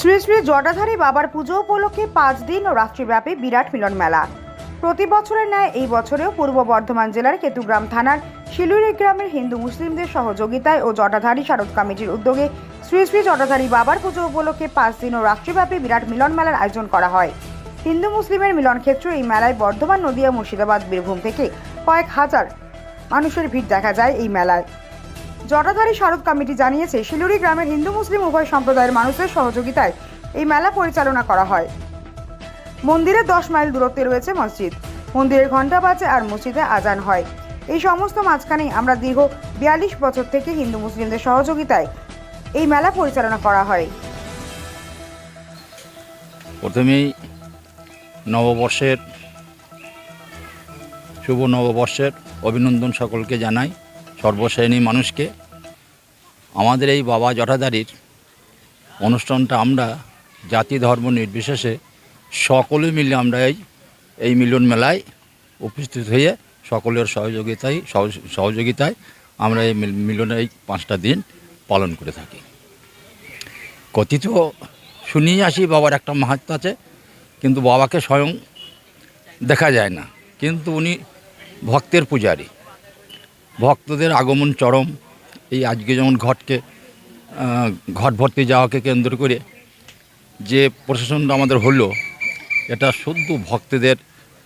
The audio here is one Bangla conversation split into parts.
শ্রী শ্রী জটাধারী বাবার পুজো উপলক্ষে পাঁচ দিন ও রাত্রিব্যাপী বিরাট মিলন মেলা। প্রতি বছরের ন্যায় এই বছরেও পূর্ব বর্ধমান জেলার কেতুগ্রাম থানার শিলুরি গ্রামের হিন্দু মুসলিমদের সহযোগিতায় ও জটাধারী শারদ কমিটির উদ্যোগে শ্রী শ্রী জটাধারী বাবার পুজো উপলক্ষে পাঁচ দিন ও রাত্রিব্যাপী বিরাট মিলন মেলার আয়োজন করা হয়। হিন্দু মুসলিমের মিলন ক্ষেত্র এই মেলায় বর্ধমান নদিয়া মুর্শিদাবাদ বীরভূম থেকে কয়েক হাজার মানুষের ভিড় দেখা যায় এই মেলায়। জটাধারী শারদ কমিটি জানিয়েছে, শিলুরি গ্রামের হিন্দু মুসলিম উভয় সম্প্রদায়ের মানুষের সহযোগিতায় এই মেলা পরিচালনা করা হয়। মন্দিরের দশ মাইল দূরত্বে রয়েছে মসজিদ। মন্দিরের ঘণ্টা বাজে আর মসজিদে আজান হয়। এই সমস্ত মাঝখানেই আমরা দীর্ঘ বিয়াল্লিশ বছর থেকে হিন্দু মুসলিমদের সহযোগিতায় এই মেলা পরিচালনা করা হয়। প্রথমেই নববর্ষের, শুভ নববর্ষের অভিনন্দন সকলকে জানাই। সর্বশ্রেণী মানুষকে আমাদের এই বাবা জটাধারীর অনুষ্ঠানটা আমরা জাতি ধর্ম নির্বিশেষে সকলে মিলে আমরা এই এই মিলন মেলায় উপস্থিত হয়ে সকলের সহযোগিতায়, সহ- সহযোগিতায় আমরা এই মিল- মিলনে এই পাঁচটা দিন পালন করে থাকি। কথিত শুনিয়ে আসি বাবার একটা মাহাত্ম আছে, কিন্তু বাবাকে স্বয়ং দেখা যায় না। কিন্তু উনি ভক্তের পূজারী। ভক্তদের আগমন চরম এই আজকে যেমন ঘটকে ঘট ভর্তি যাওয়াকে কেন্দ্র করে যে প্রশাসনটা আমাদের হলো, এটা শুদ্ধ ভক্তদের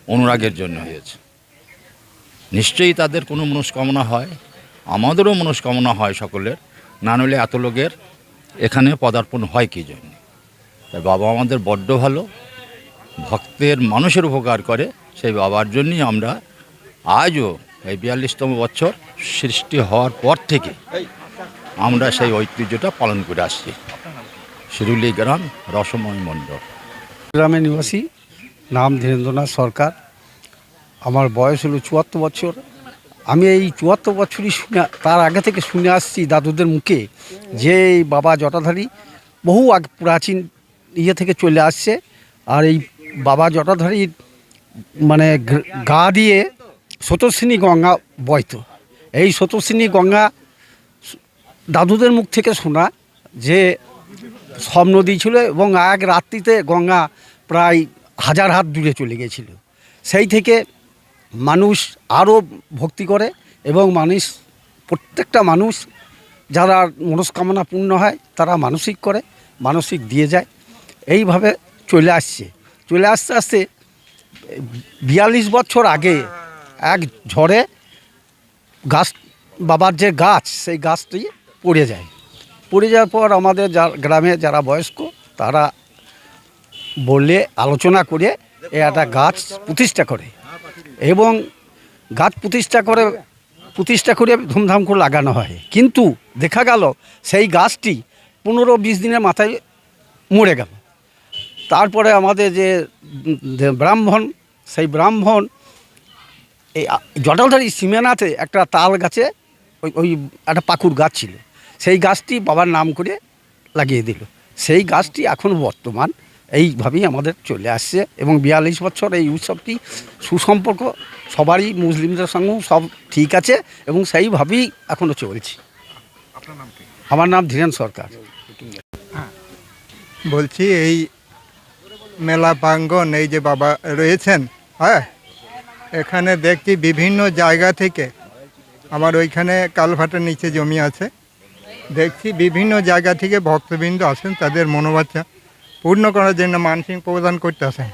অনুরাগের জন্য হয়েছে। নিশ্চয়ই তাদের কোনো মনস্কামনা হয়, আমাদেরও মনস্কামনা হয় সকলের, না নইলে এত লোকের এখানে পদার্পণ হয় কী জন্য? তাই বাবা আমাদের বড্ড ভালো, ভক্তের মানুষের উপকার করে, সেই বাবার জন্যই আমরা আজও এই বিয়াল্লিশতম বছর সৃষ্টি হওয়ার পর থেকে আমরা সেই ঐতিহ্যটা পালন করে আসছি। শিরুলি গ্রাম রসময় মণ্ডল গ্রামে নিবাসী নাম ধীরেন্দ্রনাথ সরকার। আমার বয়স হলো চুয়াত্তর বছর। আমি এই চুয়াত্তর বছরই শুনে, তার আগে থেকে শুনে আসছি দাদুদের মুখে যে বাবা জটাধারী বহু আগে প্রাচীন ইয়ে থেকে চলে আসছে। আর এই বাবা জটাধারীর মানে গা দিয়ে শতশ্রেণী গঙ্গা বইত এই শতশ্রেণী গঙ্গা দাদুদের মুখ থেকে শোনা যে সব নদী ছিল এবং এক রাত্রিতে গঙ্গা প্রায় হাজার হাত দূরে চলে গেছিল। সেই থেকে মানুষ আরও ভক্তি করে এবং মানুষ, প্রত্যেকটা মানুষ যারা মনস্কামনা পূর্ণ হয় তারা মানসিক করে, মানসিক দিয়ে যায়। এইভাবে চলে আসছে। চলে আসতে আসতে বিয়াল্লিশ বছর আগে এক ঝড়ে গাছ, বাবার যে গাছ, সেই গাছটি পড়ে যায়। পড়ে যাওয়ার পর আমাদের যা গ্রামে যারা বয়স্ক, তারা বললে আলোচনা করে এ একটা গাছ প্রতিষ্ঠা করে। এবং গাছ প্রতিষ্ঠা করে প্রতিষ্ঠা করে ধুমধাম করে লাগানো হয়। কিন্তু দেখা গেল, সেই গাছটি পনেরো বিশ দিনের মাথায় মরে গেল। তারপরে আমাদের যে ব্রাহ্মণ, সেই ব্রাহ্মণ এই জটালধারী সীমানাতে একটা তাল গাছে ওই ওই একটা পাকুর গাছ ছিল। সেই গাছটি বাবার নাম করে লাগিয়ে দিল। সেই গাছটি এখন বর্তমান এইভাবেই আমাদের চলে আসছে এবং বিয়াল্লিশ বছর এই উৎসবটি সুসম্পর্ক সবারই মুসলিমদের সঙ্গেও সব ঠিক আছে এবং সেইভাবেই এখনও চলছে। আমার নাম ধীরেন সরকার। বলছি এই মেলা প্রাঙ্গন এই যে বাবা রয়েছেন হ্যাঁ? এখানে দেখছি বিভিন্ন জায়গা থেকে আমার ওইখানে কালভাটের নিচে জমি আছে। দেখছি বিভিন্ন জায়গা থেকে ভক্তবৃন্দ আসেন, তাদের মনোবাচ্চা পূর্ণ করার জন্য মানসিক প্রদান করতে আসেন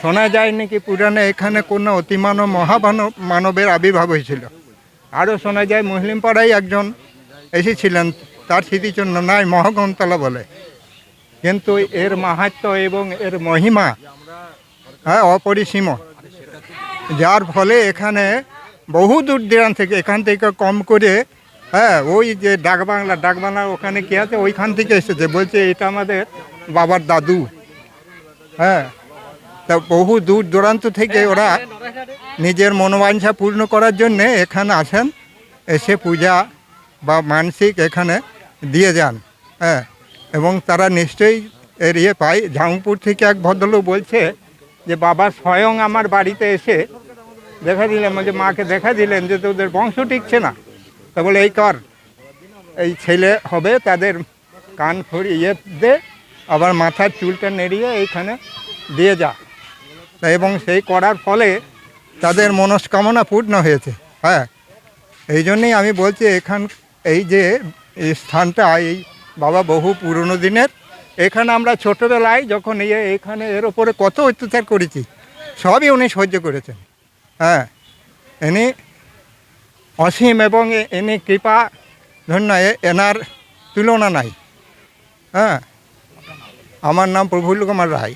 শোনা যায় নাকি পুরাণে এখানে কোনো অতিমানব মহামানব মানবের আবির্ভাব হয়েছিল। আরও শোনা যায় মুসলিম পাড়ায় একজন এসেছিলেন, তার স্মৃতিচন্ন নাই, মহাগ্রন্থলা বলে। কিন্তু এর মাহাত্ম এবং এর মহিমা হ্যাঁ অপরিসীম। যার ফলে এখানে বহু দূর দূরান্ত থেকে, এখান থেকে কম করে হ্যাঁ ওই যে ডাকবাংলা ডাকবাংলা ওখানে কি আছে? ওইখান থেকে এসেছে। বলছে, এটা আমাদের বাবার দাদু। হ্যাঁ তা বহু দূর দূরান্ত থেকে ওরা নিজের মনোবাঞ্ছা পূর্ণ করার জন্যে এখানে আসেন, এসে পূজা বা মানসিক এখানে দিয়ে যান হ্যাঁ এবং তারা নিশ্চয়ই এর ইয়ে পায়। ঝাউপুর থেকে এক ভদ্রলোক বলছে যে বাবা স্বয়ং আমার বাড়িতে এসে দেখা দিলেন যে মাকে দেখা দিলেন যে তোদের বংশ টিকছে না। তা বলে, এই কর, এই ছেলে হবে তাদের কান ফড়ি ইয়ে দে, আবার মাথার চুলটা নেড়িয়ে এইখানে দিয়ে যা। এবং সেই করার ফলে তাদের মনস্কামনা পূর্ণ হয়েছে। হ্যাঁ এই জন্যেই আমি বলছি, এখান, এই যে স্থানটা, এই বাবা বহু পুরনো দিনের এখানে আমরা ছোটোবেলায় যখন ইয়ে এখানে এর ওপরে কত অত্যাচার করেছি, সবই উনি সহ্য করেছেন। হ্যাঁ এনি অসীম এবং এ- ইনি কৃপা, ধন্য এনার তুলনা নাই। হ্যাঁ আমার নাম প্রফুল্ল কুমার রায়।